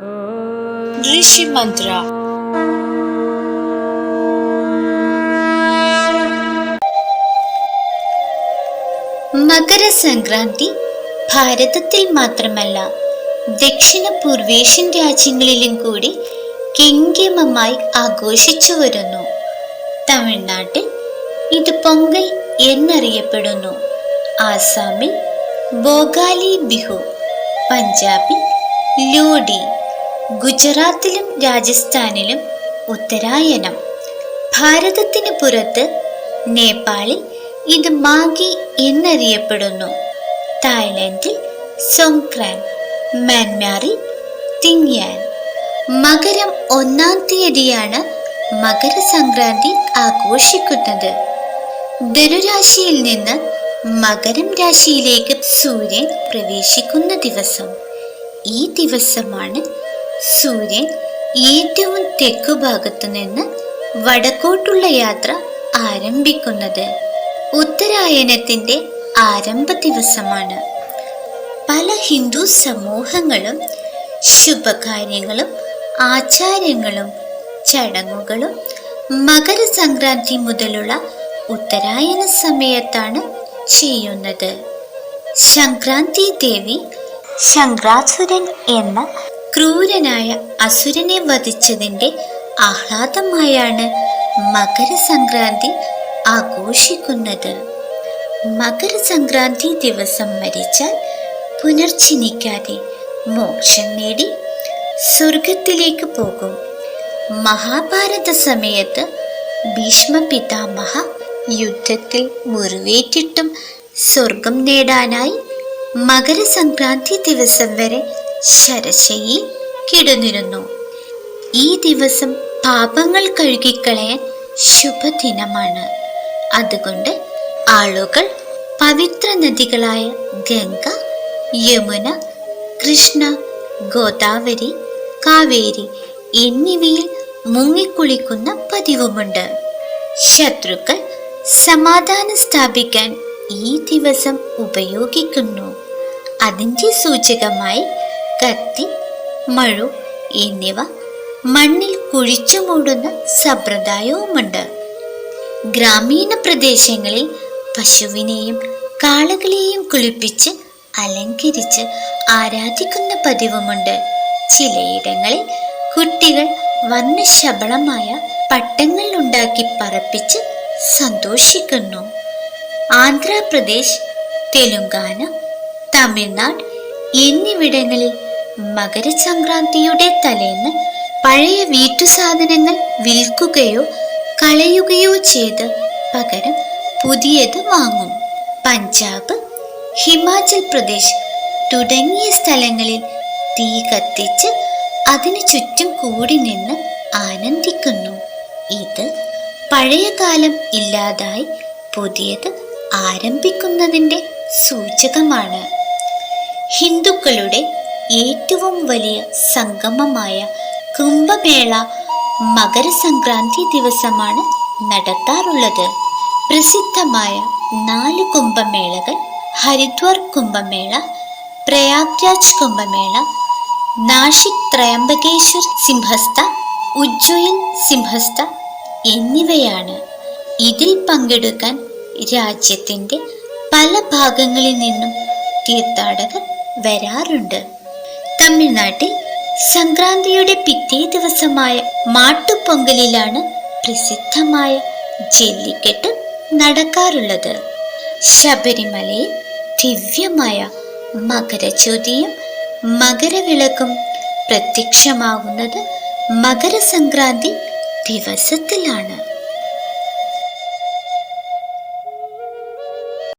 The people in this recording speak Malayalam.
ഋഷി മന്ത്ര മകരസംക്രാന്തി ഭാരതത്തിൽ മാത്രമല്ല ദക്ഷിണ പൂർവേഷ്യൻ രാജ്യങ്ങളിലും കൂടി കെങ്കേമമായി ആഘോഷിച്ചു വരുന്നു. തമിഴ്നാട്ടിൽ ഇത് പൊങ്കൽ എന്നറിയപ്പെടുന്നു. ആസാമിൽ ബോഗാലി ബിഹു പഞ്ചാബിൽ ലോഡി. ഗുജറാത്തിലും രാജസ്ഥാനിലും ഉത്തരായനം. ഭാരതത്തിന് പുറത്ത് നേപ്പാളിൽ ഇത് മാഗി എന്നറിയപ്പെടുന്നു. തായ്ലൻഡിൽ സോങ്ക്രാൻ മ്യാൻമാറിൽ തിങ്യാൻ. മകരം ഒന്നാം തീയതിയാണ് മകരസംക്രാന്തി ആഘോഷിക്കുന്നത്. ധനുരാശിയിൽ നിന്ന് മകരം രാശിയിലേക്ക് സൂര്യൻ പ്രവേശിക്കുന്ന ദിവസം. ഈ ദിവസമാണ് സൂര്യൻ ഏറ്റവും തെക്കു ഭാഗത്തു നിന്ന് വടക്കോട്ടുള്ള യാത്ര ആരംഭിക്കുന്നത് ഉത്തരായനത്തിന്റെ ആരംഭ ദിവസമാണ്. പല ഹിന്ദു സമൂഹങ്ങളും ശുഭകാര്യങ്ങളും ആചാരങ്ങളും ചടങ്ങുകളും മകരസംക്രാന്തി മുതലുള്ള ഉത്തരായന സമയത്താണ് ചെയ്യുന്നത്. സംക്രാന്തി ദേവി ശങ്കരാസുരൻ എന്ന ക്രൂരനായ അസുരനെ വധിച്ചതിന്റെ ആഹ്ലാദമായാണ് മകരസംക്രാന്തി ആഘോഷിക്കുന്നത്. മകരസംക്രാന്തി ദിവസം മരിച്ചാൽ പുനർജനിക്കാതെ മോക്ഷം നേടി സ്വർഗത്തിലേക്ക് പോകും. മഹാഭാരത സമയത്ത് ഭീഷ്മ പിതാമഹ യുദ്ധത്തിൽ മുറിവേറ്റിട്ടും സ്വർഗം നേടാനായി മകരസംക്രാന്തി ദിവസം വരെ ശരശയിൽ കിടന്നിരുന്നു. ഈ ദിവസം പാപങ്ങൾ കഴുകിക്കളയാൻ ശുഭദിനമാണ്. അതുകൊണ്ട് ആളുകൾ പവിത്ര നദികളായ ഗംഗ യമുന കൃഷ്ണ ഗോദാവരി കാവേരി എന്നിവയിൽ മുങ്ങിക്കുളിക്കുന്ന പതിവുമുണ്ട്. ശത്രുക്കൾ സമാധാനം സ്ഥാപിക്കാൻ ഈ ദിവസം ഉപയോഗിക്കുന്നു. അതിന്റെ സൂചകമായി കത്തി മഴു എന്നിവ മണ്ണിൽ കുഴിച്ചു മൂടുന്ന സമ്പ്രദായവുമുണ്ട്. ഗ്രാമീണ പ്രദേശങ്ങളിൽ പശുവിനെയും കാളകളെയും കുളിപ്പിച്ച് അലങ്കരിച്ച് ആരാധിക്കുന്ന പതിവുമുണ്ട്. ചിലയിടങ്ങളിൽ കുട്ടികൾ വർണശബളമായ പട്ടങ്ങൾ ഉണ്ടാക്കി പറപ്പിച്ച് സന്തോഷിക്കുന്നു. ആന്ധ്രാപ്രദേശ് തെലുങ്കാന തമിഴ്നാട് എന്നിവിടങ്ങളിൽ മകരസംക്രാന്തിയുടെ തലേന്ന് പഴയ വീട്ടു സാധനങ്ങൾ വിൽക്കുകയോ കളയുകയോ ചെയ്ത് പകരം പുതിയത് വാങ്ങും. പഞ്ചാബ് ഹിമാചൽ പ്രദേശ് തുടങ്ങിയ സ്ഥലങ്ങളിൽ തീ കത്തിച്ച് അതിനു ചുറ്റും കൂടി നിന്ന് ആനന്ദിക്കുന്നു. ഇത് പഴയ കാലം ഇല്ലാതായി പുതിയത് ആരംഭിക്കുന്നതിന്റെ സൂചകമാണ്. ഹിന്ദുക്കളുടെ ഏറ്റവും വലിയ സംഗമമായ കുംഭമേള മകരസംക്രാന്തി ദിവസമാണ് നടത്താറുള്ളത്. പ്രസിദ്ധമായ നാല് കുംഭമേളകൾ ഹരിദ്വാർ കുംഭമേള പ്രയാഗ്രാജ് കുംഭമേള നാഷിക് ത്രയംബകേശ്വർ സിംഹസ്ഥ ഉജ്ജയിൻ സിംഹസ്ഥ എന്നിവയാണ്. ഇതിൽ പങ്കെടുക്കാൻ രാജ്യത്തിന്റെ പല ഭാഗങ്ങളിൽ നിന്നും തീർത്ഥാടകർ വരാറുണ്ട്. തമിഴ്നാട്ടിൽ സംക്രാന്തിയുടെ പിറ്റേ ദിവസമായ മാട്ടുപൊങ്കലിലാണ് പ്രസിദ്ധമായ ജല്ലിക്കെട്ട് നടക്കാറുള്ളത്. ശബരിമലയിൽ ദിവ്യമായ മകരജ്യോതിയും മകരവിളക്കും പ്രത്യക്ഷമാകുന്നത് മകരസംക്രാന്തി ദിവസത്തിലാണ്.